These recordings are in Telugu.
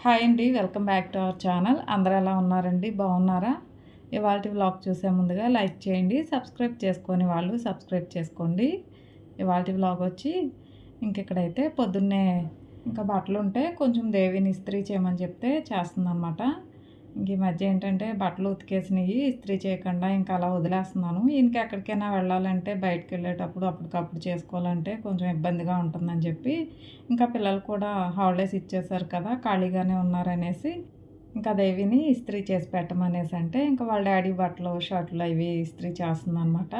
హాయ్ అండి welcome back to our channel. అందరూ ఎలా ఉన్నారండి? బాగున్నారా? ఇవాళ వ్లాగ్ చూసే ముందుగా లైక్ చేయండి సబ్స్క్రైబ్ చేసుకొని వాళ్ళు సబ్స్క్రైబ్ చేసుకోండి. ఇవాళ వ్లాగ్ వచ్చి ఇంకెక్కడైతే పొద్దున్నే ఇంకా బట్టలు ఉంటే కొంచెం దేవిని ఇస్త్రీ చేయమని చెప్తే చేస్తుందన్నమాట. ఇంక ఈ మధ్య ఏంటంటే బట్టలు ఉతికేసినవి ఇస్త్రీ చేయకుండా ఇంకా అలా వదిలేస్తున్నాను. ఇంకెక్కడికైనా వెళ్ళాలంటే బయటకు వెళ్ళేటప్పుడు అప్పటికప్పుడు చేసుకోవాలంటే కొంచెం ఇబ్బందిగా ఉంటుందని చెప్పి ఇంకా పిల్లలు కూడా హాలిడేస్ ఇచ్చేసారు కదా ఖాళీగానే ఉన్నారనేసి ఇంకా దేవిని ఇస్త్రీ చేసి పెట్టమనేసి అంటే ఇంకా వాళ్ళ డాడీ బట్టలు షర్ట్లు అవి ఇస్త్రీ చేస్తుందన్నమాట.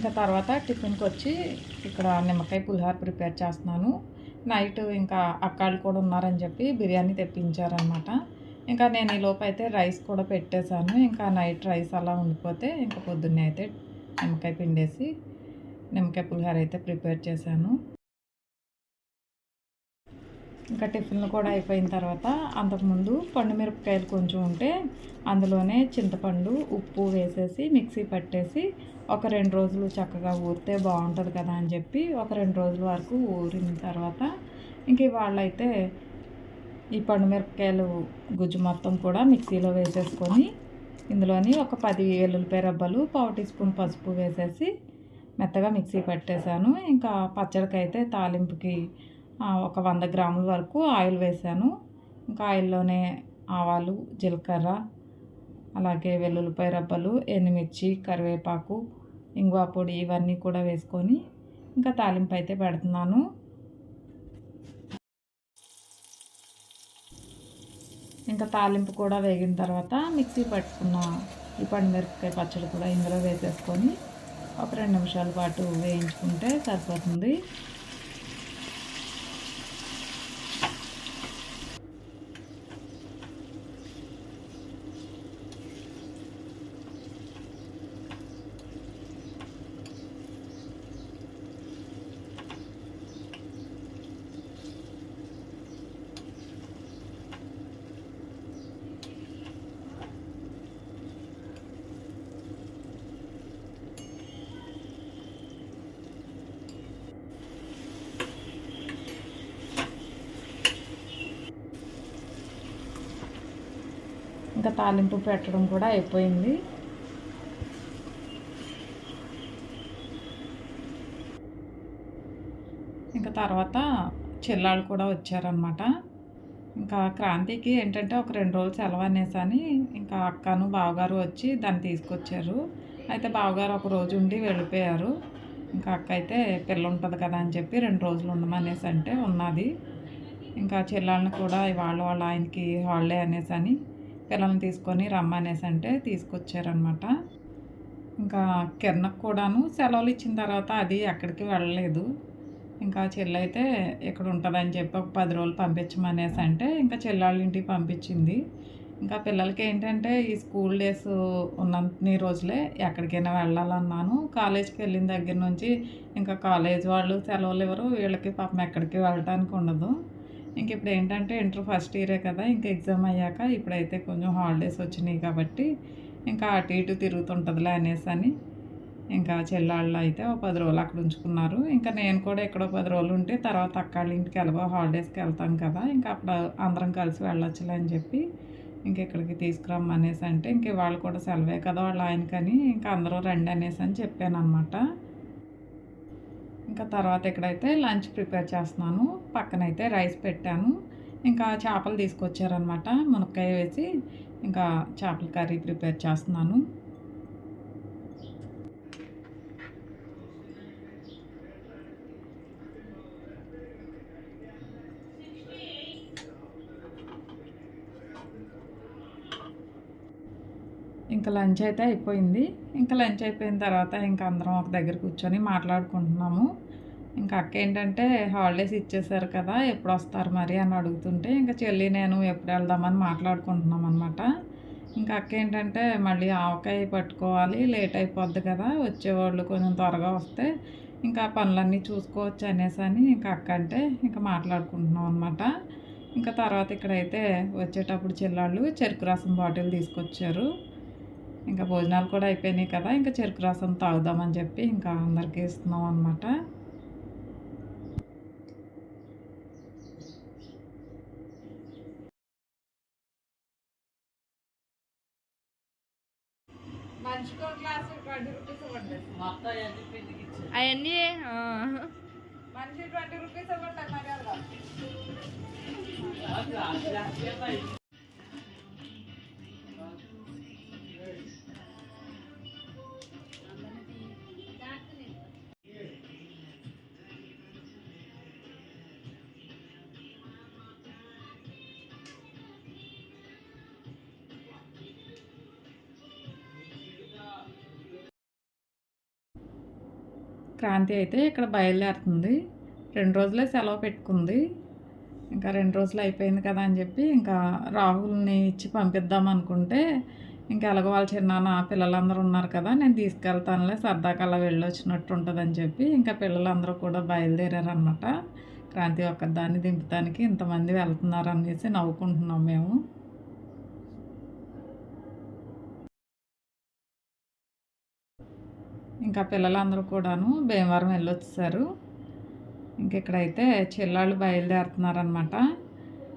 ఇంకా తర్వాత టిఫిన్కి వచ్చి ఇక్కడ నిమ్మకాయ పులిహోర ప్రిపేర్ చేస్తున్నాను. నైట్ ఇంకా అక్కాళ్ళు కూడా ఉన్నారని చెప్పి బిర్యానీ తెప్పించారనమాట. ఇంకా నేను ఈ లోపు అయితే రైస్ కూడా పెట్టేశాను. ఇంకా నైట్ రైస్ అలా ఉండిపోతే ఇంకా పొద్దున్నే అయితే నిమ్మకాయ పిండేసి నిమ్మకాయ పులిహోర అయితే ప్రిపేర్ చేశాను. ఇంకా టిఫిన్లు కూడా అయిపోయిన తర్వాత అంతకుముందు పండు మిరపకాయలు కొంచెం ఉంటే అందులోనే చింతపండు ఉప్పు వేసేసి మిక్సీ పట్టేసి ఒక రెండు రోజులు చక్కగా ఊరితే బాగుంటుంది కదా అని చెప్పి ఒక రెండు రోజుల వరకు ఊరిన తర్వాత ఇంక వాళ్ళైతే ఈ పండు మిరపకాయలు గుజ్జు మొత్తం కూడా మిక్సీలో వేసేసుకొని ఇందులోని ఒక పది వెల్లుల్లిపాయ రబ్బలు పావు టీ స్పూన్ పసుపు వేసేసి మెత్తగా మిక్సీ పట్టేశాను. ఇంకా పచ్చడికైతే తాలింపుకి ఒక వంద గ్రాముల వరకు ఆయిల్ వేసాను ఇంకా ఆయిల్లోనే ఆవాలు జీలకర్ర అలాగే వెల్లుల్లిపాయ రబ్బలు ఎండుమిర్చి కరివేపాకు ఇంగువ పొడి ఇవన్నీ కూడా వేసుకొని ఇంకా తాలింపు అయితే పెడుతున్నాను. ఇంకా తాలింపు కూడా వేగిన తర్వాత మిక్సీ పట్టుకున్న ఈ పండుమిరపకాయ పచ్చడి కూడా ఇందులో వేసేసుకొని ఒక రెండు నిమిషాల పాటు వేయించుకుంటే సరిపోతుంది. ఇంకా తాలింపు పెట్టడం కూడా అయిపోయింది. ఇంకా తర్వాత చెల్లాళ్ళు కూడా వచ్చారనమాట ఇంకా క్రాంతికి ఏంటంటే ఒక రెండు రోజులు సెలవు అనేసని ఇంకా అక్కను బావగారు వచ్చి దాన్ని తీసుకొచ్చారు. అయితే బావగారు ఒక రోజు ఉండి వెళ్ళిపోయారు. ఇంకా అక్క అయితే పిల్ల ఉంటుంది కదా అని చెప్పి రెండు రోజులు ఉండమనేసి అంటే ఉన్నది. ఇంకా చెల్లాలను కూడా వాళ్ళ వాళ్ళ ఆయనకి హాలిడే అనేసి అని పిల్లల్ని తీసుకొని రమ్మనేసి అంటే తీసుకొచ్చారనమాట ఇంకా కిరణకు కూడాను సెలవులు ఇచ్చిన తర్వాత అది ఎక్కడికి వెళ్ళలేదు. ఇంకా చెల్లి అయితే ఇక్కడ ఉంటుందని చెప్పి ఒక పది రోజులు పంపించమనేసి అంటే ఇంకా చెల్లెళ్ళ ఇంటికి పంపించింది. ఇంకా పిల్లలకి ఏంటంటే ఈ స్కూల్ డేస్ ఉన్నన్ని రోజులే ఎక్కడికైనా వెళ్ళాలన్నాను. కాలేజ్కి వెళ్ళిన దగ్గర నుంచి ఇంకా కాలేజ్ వాళ్ళు సెలవులు ఎవరు వీళ్ళకి పాపం ఎక్కడికి వెళ్ళటానికి ఉండదు. ఇంక ఇప్పుడు ఏంటంటే ఇంటర్ ఫస్ట్ ఇయరే కదా ఇంకా ఎగ్జామ్ అయ్యాక ఇప్పుడైతే కొంచెం హాలిడేస్ వచ్చినాయి కాబట్టి ఇంకా అటు ఇటు తిరుగుతుంటుందిలే అనేసి అని ఇంకా చెల్లాళ్ళు అయితే ఒక పది రోజులు అక్కడ ఉంచుకున్నారు. ఇంకా నేను కూడా ఎక్కడో పది రోజులు ఉంటే తర్వాత అక్కాళ్ళ ఇంటికి వెళ్ళబో హాలిడేస్కి వెళ్తాం కదా ఇంకా అప్పుడు అందరం కలిసి వెళ్ళొచ్చులే అని చెప్పి ఇంకా ఇక్కడికి తీసుకురమ్మనేసి అంటే ఇంక వాళ్ళు కూడా సెలవే కదా వాళ్ళు ఆయనకని ఇంకా అందరూ రండి అనేసి అని చెప్పాను అనమాట ఇంకా తర్వాత ఇక్కడైతే లంచ్ ప్రిపేర్ చేస్తున్నాను. పక్కనైతే రైస్ పెట్టాను. ఇంకా చేపలు తీసుకొచ్చారనమాట మునక్కాయ వేసి ఇంకా చేపల కర్రీ ప్రిపేర్ చేస్తున్నాను. ఇంకా లంచ్ అయితే అయిపోయింది. ఇంకా లంచ్ అయిపోయిన తర్వాత ఇంకా అందరం ఒక దగ్గర కూర్చొని మాట్లాడుకుంటున్నాము. ఇంకా అక్క ఏంటంటే హాలిడేస్ ఇచ్చేసారు కదా ఎప్పుడు వస్తారు మరి అని అడుగుతుంటే ఇంకా చెల్లి నేను ఎప్పుడు వెళ్దామని మాట్లాడుకుంటున్నాం అనమాట ఇంకా అక్క ఏంటంటే మళ్ళీ ఆవకాయ పట్టుకోవాలి లేట్ అయిపోద్ది కదా వచ్చేవాళ్ళు కొంచెం త్వరగా వస్తే ఇంకా పనులన్నీ చూసుకోవచ్చు అనేసి అని ఇంకా అక్క అంటే ఇంకా మాట్లాడుకుంటున్నాం అనమాట ఇంకా తర్వాత ఇక్కడైతే వచ్చేటప్పుడు చెల్లాళ్ళు చెరుకు రసం బాటిల్ తీసుకొచ్చారు. ఇంకా భోజనాలు కూడా అయిపోయినాయి కదా ఇంకా చెరుకు రసం తాగుదామని చెప్పి ఇంకా అందరికీ ఇస్తున్నాం అనమాట అవన్నీ? మనిషి ట్వంటీ రూపీస్ క్రాంతి అయితే ఇక్కడ బయలుదేరుతుంది. రెండు రోజులే సెలవు పెట్టుకుంది. ఇంకా రెండు రోజులు అయిపోయింది కదా అని చెప్పి ఇంకా రాహుల్ని ఇచ్చి పంపిద్దాం అనుకుంటే ఇంకా ఎలాగో వాళ్ళ చిన్నాన్న పిల్లలందరూ ఉన్నారు కదా నేను తీసుకెళ్తానులే సరదాగా అలా వెళ్ళొచ్చినట్టు ఉంటుందని చెప్పి ఇంకా పిల్లలందరూ కూడా బయలుదేరారనమాట క్రాంతి ఒక్కదాన్ని దింపడానికి ఇంతమంది వెళ్తున్నారు అనేసి నవ్వుకుంటున్నాం మేము. ఇంకా పిల్లలందరూ కూడాను భీమవరం వెళ్ళొచ్చేసారు. ఇంకెక్కడైతే చెల్లాళ్ళు బయలుదేరుతున్నారనమాట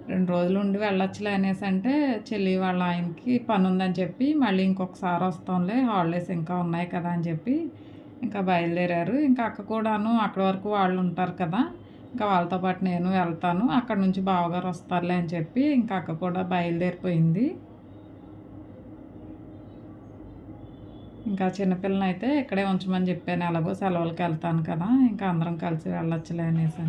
రెండు రోజులు ఉండి వెళ్ళొచ్చులే అనేసి అంటే చెల్లి వాళ్ళ ఆయనకి పని ఉందని చెప్పి మళ్ళీ ఇంకొకసారి వస్తాంలే హాలిడేస్ ఇంకా ఉన్నాయి కదా అని చెప్పి ఇంకా బయలుదేరారు. ఇంకా అక్క కూడాను అక్కడ వరకు వాళ్ళు ఉంటారు కదా ఇంకా వాళ్ళతో పాటు నేను వెళ్తాను. అక్కడ నుంచి బావగారు వస్తారులే అని చెప్పి ఇంకా అక్క కూడా బయలుదేరిపోయింది. ఇంకా చిన్నపిల్లని అయితే ఇక్కడే ఉంచమని చెప్పాను. ఎలాగో సెలవులకి వెళ్తాను కదా ఇంకా అందరం కలిసి వెళ్ళొచ్చులే అనేసి.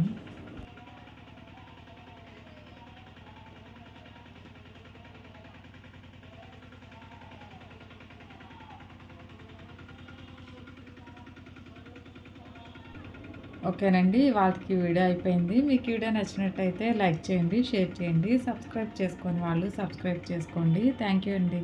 ఓకేనండి వాళ్ళకి వీడియో అయిపోయింది. మీకు వీడియో నచ్చినట్టయితే లైక్ చేయండి షేర్ చేయండి సబ్స్క్రైబ్ చేసుకొని వాళ్ళు సబ్స్క్రైబ్ చేసుకోండి. థ్యాంక్ యూ అండి.